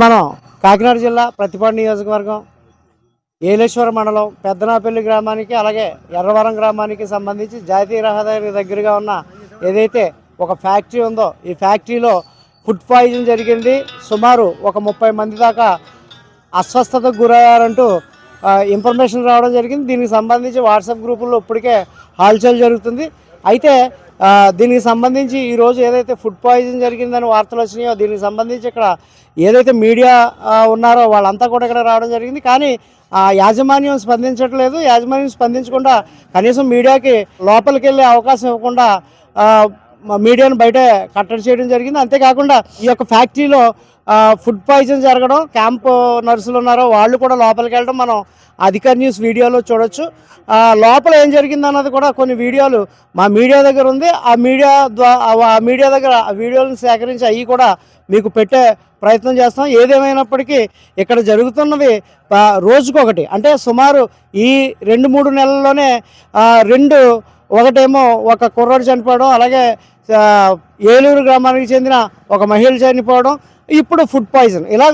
మనం కాకినాడ జిల్లా ప్రతిపాడు నియోజకవర్గం ఏలేశ్వర మండలం పెద్దనాపల్లి గ్రామానికి అలాగే ఎర్రవరం గ్రామానికి సంబంధించి జాతీయ రహదారి దగ్గరగా ఉన్న ఏదైతే ఒక ఫ్యాక్టరీ ఉందో ఈ ఫ్యాక్టరీలో ఫుడ్ పాయిజన్ జరిగింది. సుమారు ఒక ముప్పై మంది దాకా అస్వస్థతకు గురయ్యారంటూ ఇన్ఫర్మేషన్ రావడం జరిగింది. దీనికి సంబంధించి వాట్సాప్ గ్రూపుల్లో ఇప్పటికే హాల్చల్ జరుగుతుంది. అయితే దీనికి సంబంధించి ఈరోజు ఏదైతే ఫుడ్ పాయిజన్ జరిగిందని వార్తలు వచ్చినాయో దీనికి సంబంధించి ఇక్కడ ఏదైతే మీడియా ఉన్నారో వాళ్ళంతా కూడా ఇక్కడ రావడం జరిగింది. కానీ ఆ యాజమాన్యం స్పందించట్లేదు. యాజమాన్యం స్పందించకుండా కనీసం మీడియాకి లోపలికి వెళ్ళే అవకాశం ఇవ్వకుండా మీడియాను బయట కట్టడి చేయడం జరిగింది. అంతేకాకుండా ఈ యొక్క ఫ్యాక్టరీలో ఫుడ్ పాయిజన్ జరగడం క్యాంప్ నర్సులు ఉన్నారో వాళ్ళు కూడా లోపలికి వెళ్ళడం మనం అధికార న్యూస్ వీడియోలో చూడొచ్చు. లోపల ఏం జరిగింది అన్నది కూడా కొన్ని వీడియోలు మా మీడియా దగ్గర ఉంది. ఆ మీడియా ద్వారా ఆ మీడియా దగ్గర ఆ వీడియోలను సేకరించి అవి కూడా మీకు పెట్టే ప్రయత్నం చేస్తాం. ఏదేమైనప్పటికీ ఇక్కడ జరుగుతున్నవి రోజుకొకటి. అంటే సుమారు ఈ రెండు మూడు నెలల్లోనే రెండు ఒకటేమో ఒక కుర్రాడు చనిపోవడం అలాగే ఏలూరు గ్రామానికి చెందిన ఒక మహిళ చనిపోవడం ఇప్పుడు ఫుడ్ పాయిజన్. ఇలా